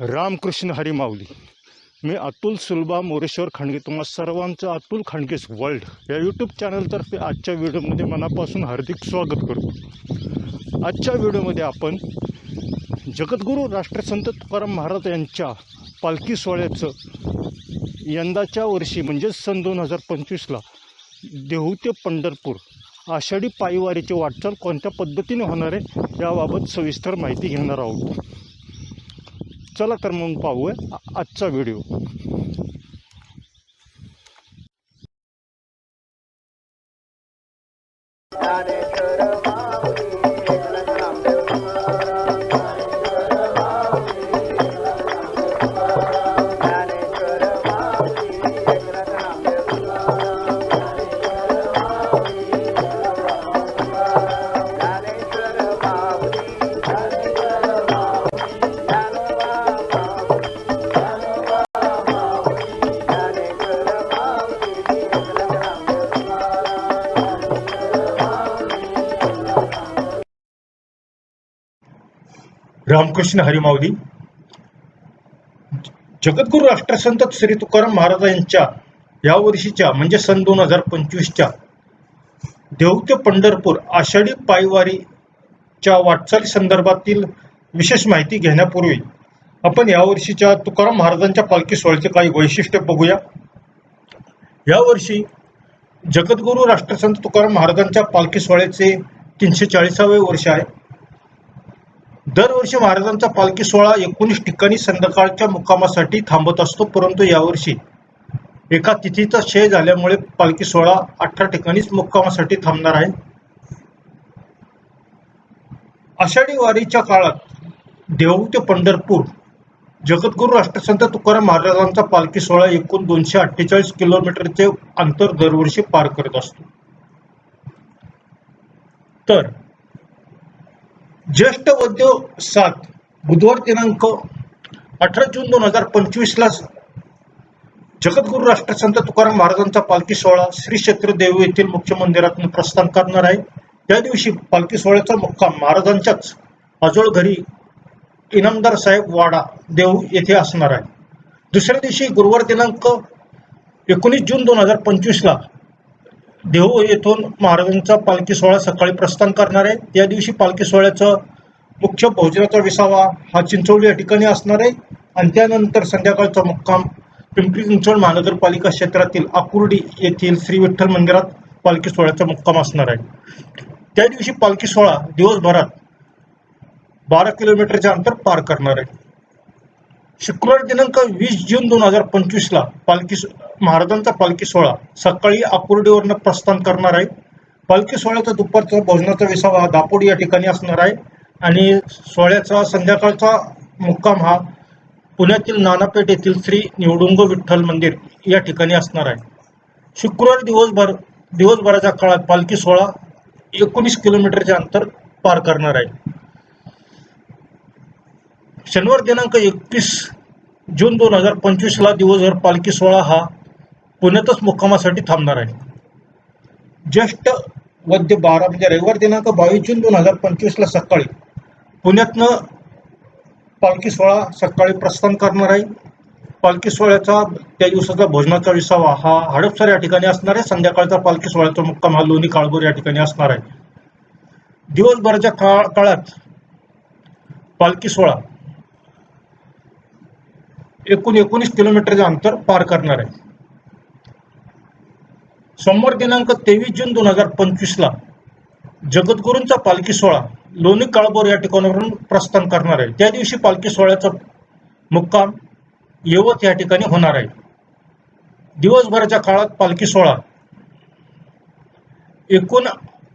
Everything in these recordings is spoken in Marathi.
रामकृष्ण हरिमावली मी अतुल सुलभा मोरेश्वर खांडगे. तुम्हा सर्वांचं अतुल खांडगेस वर्ल्ड या यूट्यूब चॅनलतर्फे आजच्या व्हिडिओमध्ये मनापासून हार्दिक स्वागत करतो. आजच्या व्हिडिओमध्ये आपण जगद्गुरू राष्ट्रसंत तुकाराम महाराज यांच्या पालखी सोहळ्याचं यंदाच्या वर्षी म्हणजेच सन दोन हजार पंचवीसला देहू ते पंढरपूर आषाढी पायवारीची वाटचाल कोणत्या पद्धतीने होणार आहे याबाबत सविस्तर माहिती घेणार आहोत. चला तर मग पाहूया आजचा व्हिडिओ Got it. रामकृष्ण हरिमावली जगद्गुरू राष्ट्रसंत श्री तुकाराम महाराजांच्या या वर्षीच्या म्हणजे सन दोन हजार पंचवीसच्या देऊ ते पंढरपूर आषाढी पायवारीच्या वाटचाली संदर्भातील विशेष माहिती घेण्यापूर्वी आपण यावर्षीच्या तुकाराम महाराजांच्या पालखी सोहळ्याचे काही वैशिष्ट्य बघूया. यावर्षी जगद्गुरू राष्ट्रसंत तुकाराम महाराजांच्या पालखी सोहळ्याचे तीनशे चाळीसावे वर्ष आहे. दरवर्षी महाराजांचा पालखी सोहळा एकोणीस ठिकाणी संध्याकाळच्या मुक्कामासाठी थांबत असतो परंतु यावर्षी एका तिथीचा क्षय झाल्यामुळे पालखी सोहळा अठरा ठिकाणीच मुक्कामासाठी थांबणार आहे. आषाढी वारीच्या काळात देहू ते पंढरपूर जगद्गुरू राष्ट्रसंत तुकाराम महाराजांचा पालखी सोहळा एकूण दोनशे अठ्ठेचाळीस किलोमीटरचे अंतर दरवर्षी पार करत असतो. तर ज्येष्ठ वद्य सात बुधवार दिनांक अठरा जून दोन हजार पंचवीसला जगद्गुरु राष्ट्रसंत तुकाराम महाराजांचा पालखी सोहळा श्री क्षेत्र देव येथील मुख्य मंदिरातून प्रस्थान करणार आहे. त्या दिवशी पालखी सोहळ्याचा मुक्काम महाराजांच्याच. आजोळ घरी इनामदार साहेब वाडा देऊ येथे असणार आहे. दुसऱ्या दिवशी गुरुवार दिनांक एकोणीस जून दोन हजार पंचवीसला देहू येथून महाराजांचा पालखी सोहळा सकाळी प्रस्थान करणार आहे. त्या दिवशी पालखी सोहळ्याचं मुख्य भोजनाचा विसावा हा चिंचवली या ठिकाणी असणार आहे. आणि त्यानंतर संध्याकाळचा मुक्काम पिंपरी चिंचवड महानगरपालिका क्षेत्रातील आकुर्डी येथील श्री विठ्ठल मंदिरात पालखी सोहळ्याचा मुक्काम असणार आहे. त्या दिवशी पालखी सोहळा दिवसभरात बारा किलोमीटरचे अंतर पार करणार आहे. शुक्रवार दिनांक वीस जून दोन हजार पंचवीसला पालखी महाराजांचा पालखी सोहळा सकाळी आकुर्डीवरनं प्रस्थान करणार आहे. पालखी सोहळ्याचा दुपारचा भोजनाचा विसावा हा दापोडी या ठिकाणी असणार आहे. आणि सोहळ्याचा संध्याकाळचा मुक्काम हा पुण्यातील नानापेठ येथील श्री निवडुंग विठ्ठल मंदिर या ठिकाणी असणार आहे. शुक्रवार दिवसभर दिवसभराच्या काळात पालखी सोहळा एकोणीस किलोमीटरचे अंतर पार करणार आहे. शनिवार दिनांक एकवीस जून दोन हजार पंचवीसला दिवसभर पालखी सोहळा हा पुण्यातच मुक्कामासाठी थांबणार आहे. ज्येष्ठ वद्य बारा म्हणजे रविवार दिनांक बावीस जून दोन हजार पंचवीसला सकाळी पुण्यातनं पालखी सोहळा सकाळी प्रस्थान करणार आहे. पालखी सोहळ्याचा त्या दिवसाचा भोजनाचा विसावा हा हडपसर या ठिकाणी असणार आहे. संध्याकाळचा पालखी सोहळ्याचा मुक्काम हा लोणी काळभोर या ठिकाणी असणार आहे. दिवसभराच्या काळ काळात पालखी सोहळा एकूण एकोणीस किलोमीटरचे अंतर पार करणार आहे. सोमवार दिनांक तेवीस जून दोन हजार पंचवीसला जगद्गुरूंचा पालखी सोहळा लोणी काळभोर या ठिकाणावरून प्रस्थान करणार आहे. त्या दिवशी पालखी सोहळ्याचा मुक्काम यवत या ठिकाणी होणार आहे. दिवसभराच्या काळात पालखी सोहळा एकूण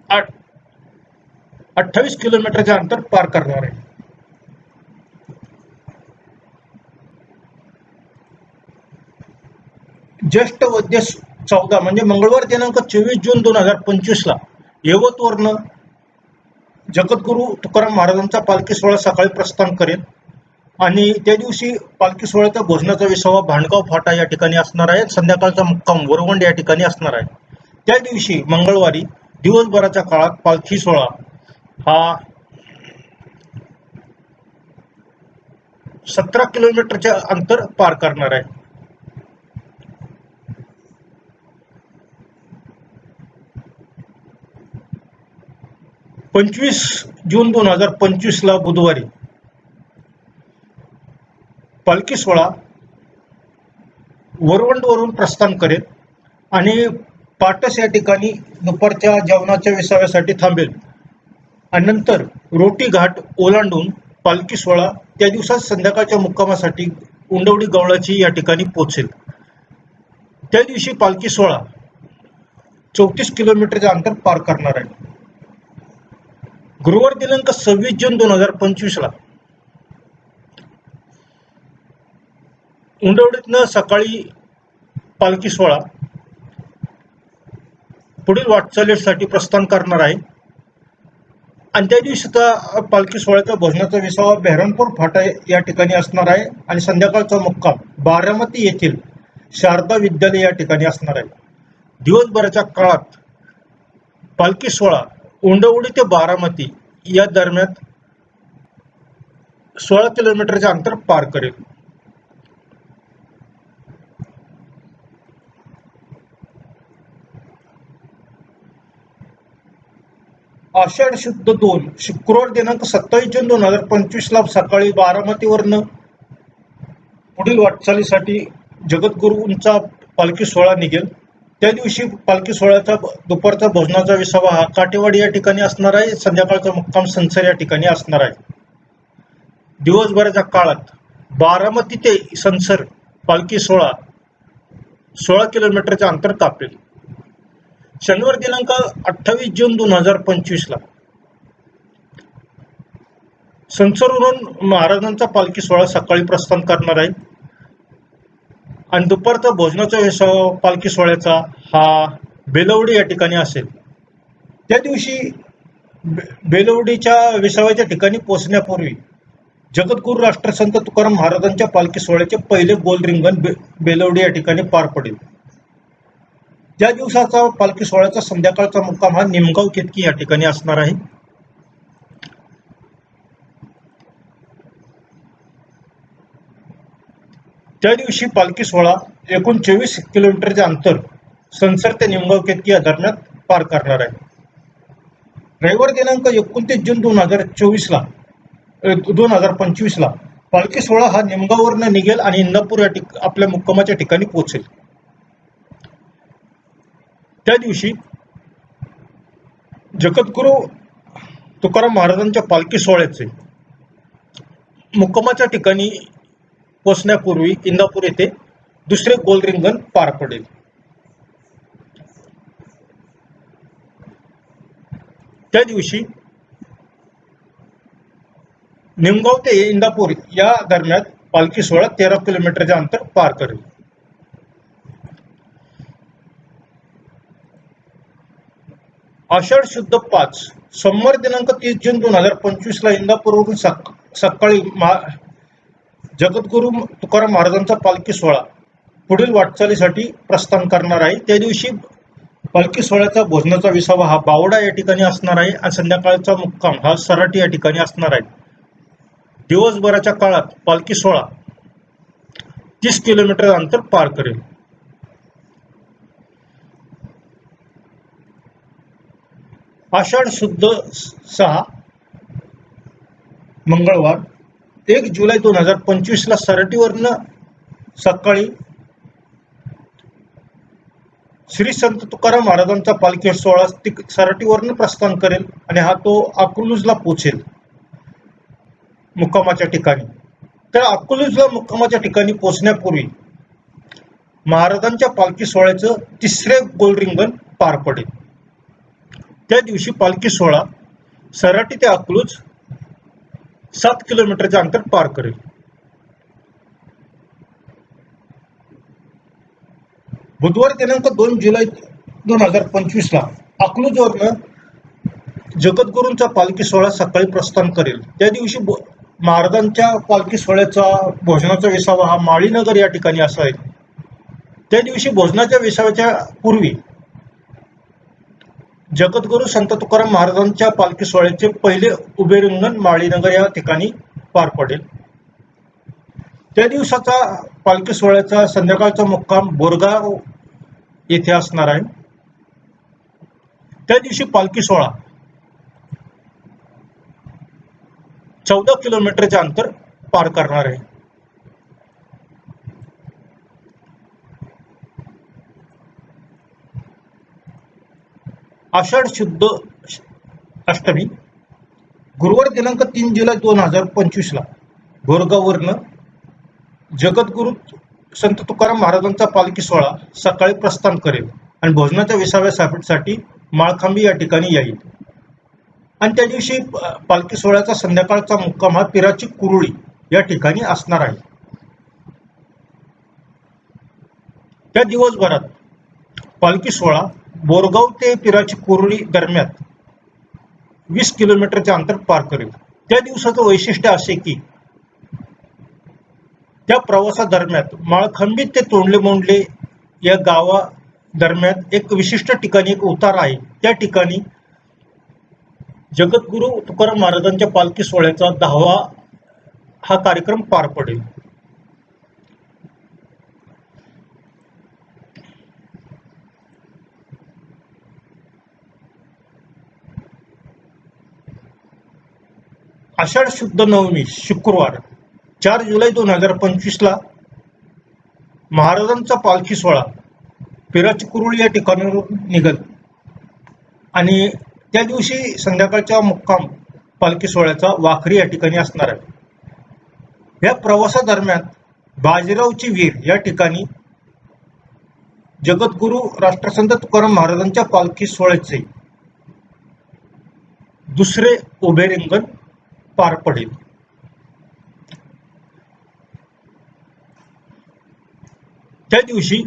आठ अठ्ठावीस किलोमीटरचे अंतर पार करणार आहे. ज्येष्ठ वैद्य चौदा म्हणजे मंगळवार दिनांक चोवीस जून दोन हजार पंचवीसला यवतवरनं जगद्गुरू तुकाराम महाराजांचा पालखी सोहळा सकाळी प्रस्थान करेल. आणि त्या दिवशी पालखी सोहळ्याचा भोजनाचा विसावा भांडगाव फाटा या ठिकाणी असणार आहे. संध्याकाळचा मुक्काम वरवंड या ठिकाणी असणार आहे. त्या दिवशी मंगळवारी दिवसभराच्या काळात पालखी सोहळा हा सतरा किलोमीटरचे अंतर पार करणार आहे. पंचवीस जून दोन हजार पंचवीसला बुधवारी पालखी सोहळा वरवंडवरून प्रस्थान करेल आणि पाटस या ठिकाणी दुपारच्या जेवणाच्या विसाव्यासाठी थांबेल. आणि नंतर रोटी घाट ओलांडून पालखी सोहळा त्या दिवसात संध्याकाळच्या मुक्कामासाठी उंडवडी गवळाची या ठिकाणी पोहोचेल. त्या दिवशी पालखी सोहळा चौतीस किलोमीटरचे अंतर पार करणार आहे. गुरुवार दिनांक सव्वीस जून दोन हजार पंचवीसला उंडवडीतनं सकाळी पालखी सोहळा पुढील वाटचालीसाठी प्रस्थान करणार आहे. आणि त्या दिवशी तर पालखी सोहळ्याचा भोजनाचा विसावा बेहरामपूर फाटा या ठिकाणी असणार आहे आणि संध्याकाळचा मुक्काम बारामती येथील शारदा विद्यालय या ठिकाणी असणार आहे. दिवसभराच्या काळात पालखी सोहळा उंडवडी ते बारामती या दरम्यान सोळा किलोमीटरचे अंतर पार करेल. आषाढ शुद्ध दोन शुक्रवार दिनांक सत्तावीस जून दोन हजार पंचवीस ला सकाळी बारामतीवरनं पुढील वाटचालीसाठी जगद्गुरूंचा पालखी सोहळा निघेल. त्या दिवशी पालखी सोहळ्याचा दुपारचा भोजनाचा विसावा हा काटेवाडी या ठिकाणी असणार आहे संध्याकाळचा मुक्काम संसर या ठिकाणी असणार आहे. दिवसभराच्या काळात बारामती ते संसर पालखी सोहळा सोळा किलोमीटरचे अंतर कापेल शनिवार दिनांक अठ्ठावीस जून दोन हजार पंचवीसला संसरवरून महाराजांचा पालखी सोहळा सकाळी प्रस्थान करणार आहे. आणि दुपारचा भोजनाचा विसावा पालखी सोहळ्याचा हा बेलवडी या ठिकाणी असेल. त्या दिवशी बे- बेलवडीच्या विसाव्याच्या ठिकाणी पोहोचण्यापूर्वी जगद्गुरू राष्ट्रसंत तुकाराम महाराजांच्या पालखी सोहळ्याचे पहिले गोल रिंगण बे बेलवडी या ठिकाणी पार पडेल. त्या दिवसाचा पालखी सोहळ्याचा संध्याकाळचा मुक्काम हा निमगाव केतकी या ठिकाणी असणार आहे. त्या दिवशी पालखी सोहळा एकूण चोवीस किलोमीटरचे अंतर संसर ते निमगाव या दरम्यान पार करणार आहे. रविवार दिनांक एकोणतीस जून दोन हजार चोवीसला दोन हजार पंचवीसला पालखी सोहळा हा निमगाववरनं निघेल आणि इंदापूर या ठिक आपल्या मुक्कामाच्या ठिकाणी पोहोचेल. त्या दिवशी जगद्गुरू तुकाराम महाराजांच्या पालखी सोहळ्याचे मुक्कामाच्या ठिकाणी पोचण्यापूर्वी इंदापूर येथे दुसरे गोल रिंगण पार पडेल. त्या दिवशी निमगाव ते इंदापूर या दरम्यान पालखी सोहळा तेरा किलोमीटरचे अंतर पार करेल. आषाढ शुद्ध पाच सोमवार दिनांक तीस जून दोन हजार पंचवीस ला इंदापूरवरून सक सकाळी जगद्गुरू तुकाराम महाराजांचा पालखी सोहळा पुढील वाटचालीसाठी प्रस्थान करणार आहे. त्या दिवशी पालखी सोहळ्याचा भोजनाचा विसावा हा बावडा या ठिकाणी असणार आहे आणि संध्याकाळचा मुक्काम हा सराटी या ठिकाणी असणार आहे. दिवसभराच्या काळात पालखी सोहळा तीस किलोमीटर अंतर पार करेल. आषाढ शुद्ध सहा मंगळवार एक जुलै दोन हजार पंचवीसला सरटीवरनं सकाळी श्री संत तुकाराम महाराजांचा पालखी सोहळा ति- सराटीवरनं प्रस्थान करेल आणि हा तो अकलूजला पोचेल मुक्कामाच्या ठिकाणी. तर अकलूजला मुक्कामाच्या ठिकाणी पोचण्यापूर्वी महाराजांच्या पालखी सोहळ्याचं तिसरे गोल रिंगण पार पडेल. त्या दिवशी पालखी सोहळा सराटी ते अकलूज सात किलोमीटरचे अंतर पार करेल. बुधवार दिनांक दोन जुलै दोन हजार पंचवीस ला अकलूजवरनं जगद्गुरूंचा पालखी सोहळा सकाळी प्रस्थान करेल. त्या दिवशी महाराजांच्या पालखी सोहळ्याचा भोजनाचा विसावा हा माळीनगर या ठिकाणी असा आहे. त्या दिवशी भोजनाच्या विसाव्याच्या पूर्वी जगद्गुरु संत तुकाराम महाराजांच्या पालखी सोहळ्याचे पहिले उभे रिंगण माळीनगर या ठिकाणी पार पडेल. त्या दिवसाचा पालखी सोहळ्याचा संध्याकाळचा मुक्काम बोरगाव येथे असणार आहे. त्या दिवशी पालखी सोहळा चौदा किलोमीटरचे अंतर पार करणार आहे. आषाढ शुद्ध अष्टमी गुरुवार दिनांक तीन जुलै दोन हजार पंचवीसला गोरगाववरनं जगद्गुरु संत तुकाराम महाराजांचा पालखी सोहळा सकाळी प्रस्थान करेल आणि भोजनाच्या विसाव्या साठी माळखांबी या ठिकाणी येईल. आणि त्या दिवशी पालखी सोहळ्याचा संध्याकाळचा मुक्काम हा पिराची कुरुळी या ठिकाणी असणार आहे. त्या दिवसभरात पालखी सोहळा बोरगाव ते पिराची कुरुळी दरम्यान वीस किलोमीटरचे अंतर पार करेल. त्या दिवसाचं वैशिष्ट्य असे की त्या प्रवासादरम्यान माळखंबी ते तोंडले मोंडले या गावा दरम्यान एक विशिष्ट ठिकाणी एक उतार आहे. त्या ठिकाणी जगद्गुरु तुकाराम महाराजांच्या पालखी सोहळ्याचा दहावा हा कार्यक्रम पार पडेल. आषाढ शुद्ध नवमी शुक्रवार चार जुलै दोन हजार पंचवीसला महाराजांचा पालखी सोहळा पिराची कुरुळ या ठिकाणावरून निघल. आणि त्या दिवशी संध्याकाळच्या मुक्काम पालखी सोहळ्याचा वाखरी या ठिकाणी असणार आहे. या प्रवासादरम्यान बाजीरावची वीर या ठिकाणी जगद्गुरु राष्ट्रसंत तुकाराम महाराजांच्या पालखी सोहळ्याचे दुसरे उभे रिंगण पार पडेल. त्या दिवशी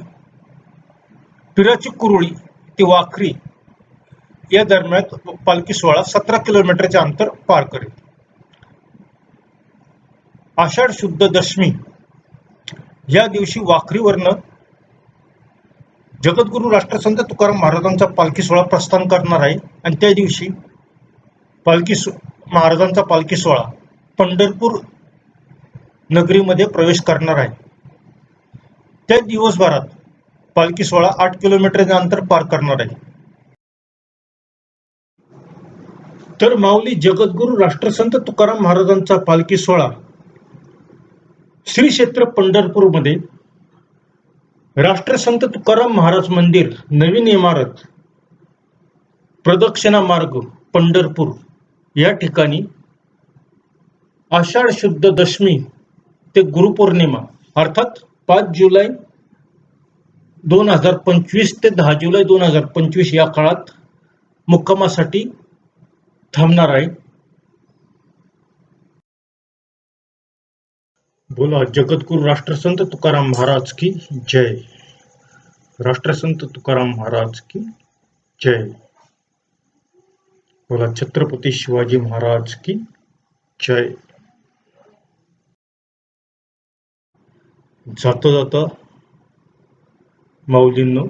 पिराची कुरुळी ते वाखरी या दरम्यान पालखी सोहळा सतरा किलोमीटरचे अंतर पार करेल. आषाढ शुद्ध दशमी या दिवशी वाखरीवरनं जगद्गुरु राष्ट्रसंत तुकाराम महाराजांचा पालखी सोहळा प्रस्थान करणार आहे. आणि त्या दिवशी पालखी सो- महाराजांचा पालखी सोहळा पंढरपूर नगरीमध्ये प्रवेश करणार आहे. त्या दिवसभरात पालखी सोहळा आठ किलोमीटरचे अंतर पार करणार आहे. तर माऊली जगद्गुरु राष्ट्रसंत तुकाराम महाराजांचा पालखी सोहळा श्री क्षेत्र पंढरपूरमध्ये राष्ट्रसंत तुकाराम महाराज मंदिर नवीन इमारत प्रदक्षिणा मार्ग पंढरपूर. या ठिकाणी आषाढ शुद्ध दशमी ते गुरुपौर्णिमा अर्थात पाच जुलै दोन हजार पंचवीस ते दहा जुलै दोन हजार पंचवीस या काळात मुक्कामासाठी थांबणार आहे. बोला जगद्गुरु राष्ट्रसंत तुकाराम महाराज की जय? राष्ट्रसंत तुकाराम महाराज की जय. बोला छत्रपती शिवाजी महाराज की जय. जाता जाता माऊलींनो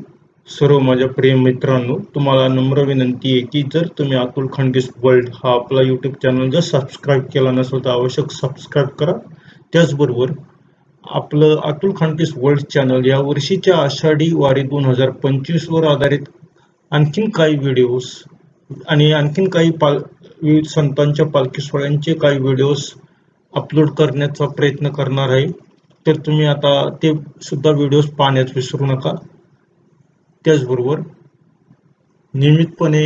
सर्व माझ्या प्रेम मित्रांनो तुम्हाला नम्र विनंती आहे की जर तुम्ही अतुल खांडगेस वर्ल्ड हा आपला यूट्यूब चॅनल जर सबस्क्राईब केला नसेल तर आवश्यक सबस्क्राईब करा. त्याचबरोबर आपलं अतुल खांडकेस वर्ल्ड चॅनल या वर्षीच्या आषाढी वारी दोन हजार पंचवीसवर आधारित आणखीन काही व्हिडिओज आणि आणखीन काही पाल विविध संतांच्या पालखी सोहळ्यांचे काही व्हिडिओज अपलोड करण्याचा प्रयत्न करणार आहे. तर तुम्ही आता ते सुद्धा व्हिडिओज पाहण्यास विसरू नका. त्याचबरोबर नियमितपणे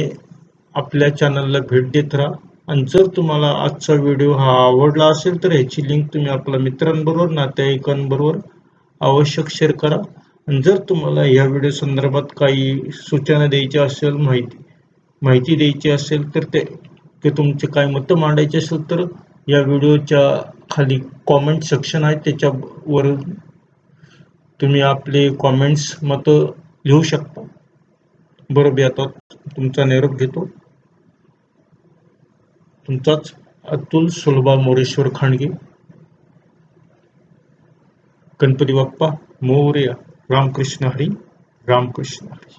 आपल्या चॅनलला भेट देत राहा. आणि जर तुम्हाला आजचा व्हिडिओ हा आवडला असेल तर ह्याची लिंक तुम्ही आपल्या मित्रांबरोबर नातेवाईकांबरोबर आवश्यक शेअर करा. आणि जर तुम्हाला ह्या व्हिडिओ संदर्भात काही सूचना द्यायच्या असेल माहिती माहिती द्यायची असेल तर ते ते तुमचे काय मतं मांडायचे असेल तर या व्हिडिओच्या खाली कॉमेंट सेक्शन आहे त्याच्यावर तुम्ही आपले कॉमेंट्स मतं लिहू शकता. बरं मी आता तुमचा निरोप घेतो. तुमचाच अतुल सुलभा मोरेश्वर खांडगे. गणपती बाप्पा मोर्या रामकृष्ण हरी रामकृष्ण हरी.